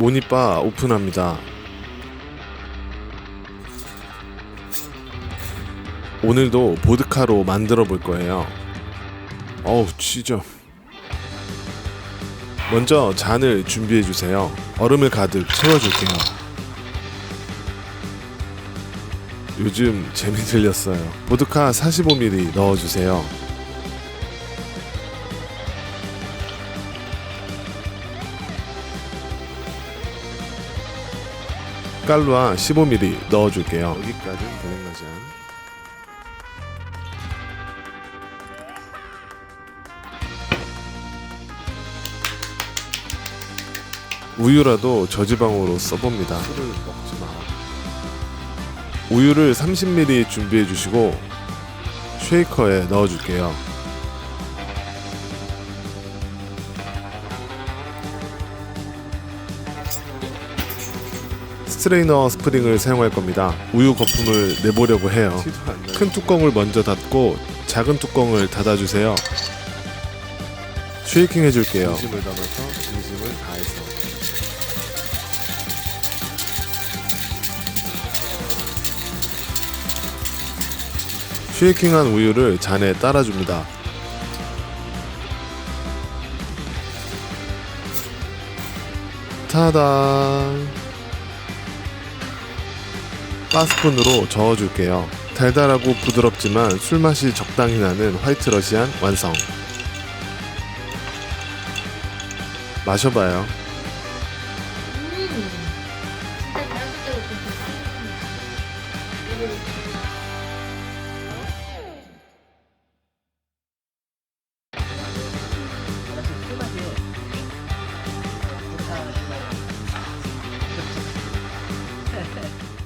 모니바 오픈합니다. 오늘도 보드카로 만들어 볼 거예요. 어우, 쥐죠. 먼저 잔을 준비해 주세요. 얼음을 가득 채워 줄게요. 요즘 재미 들렸어요. 보드카 45ml 넣어 주세요. 깔루아 15ml 넣어줄게요. 여기까지는 되는 거죠. 우유라도 저지방으로 써봅니다. 술을 먹지 마. 우유를 30ml 준비해 주시고 쉐이커에 넣어줄게요. 스트레이너 스프링을 사용할 겁니다. 우유 거품을 내보려고 해요. 큰 뚜껑을 먼저 닫고 작은 뚜껑을 닫아주세요. 쉐이킹 해줄게요. 진심을 담아서 진심을 다해서. 쉐이킹한 우유를 잔에 따라줍니다. 타단. 바스푼으로 저어줄게요. 달달하고 부드럽지만 술맛이 적당히 나는 화이트 러시안 완성. 마셔봐요. 음, 진짜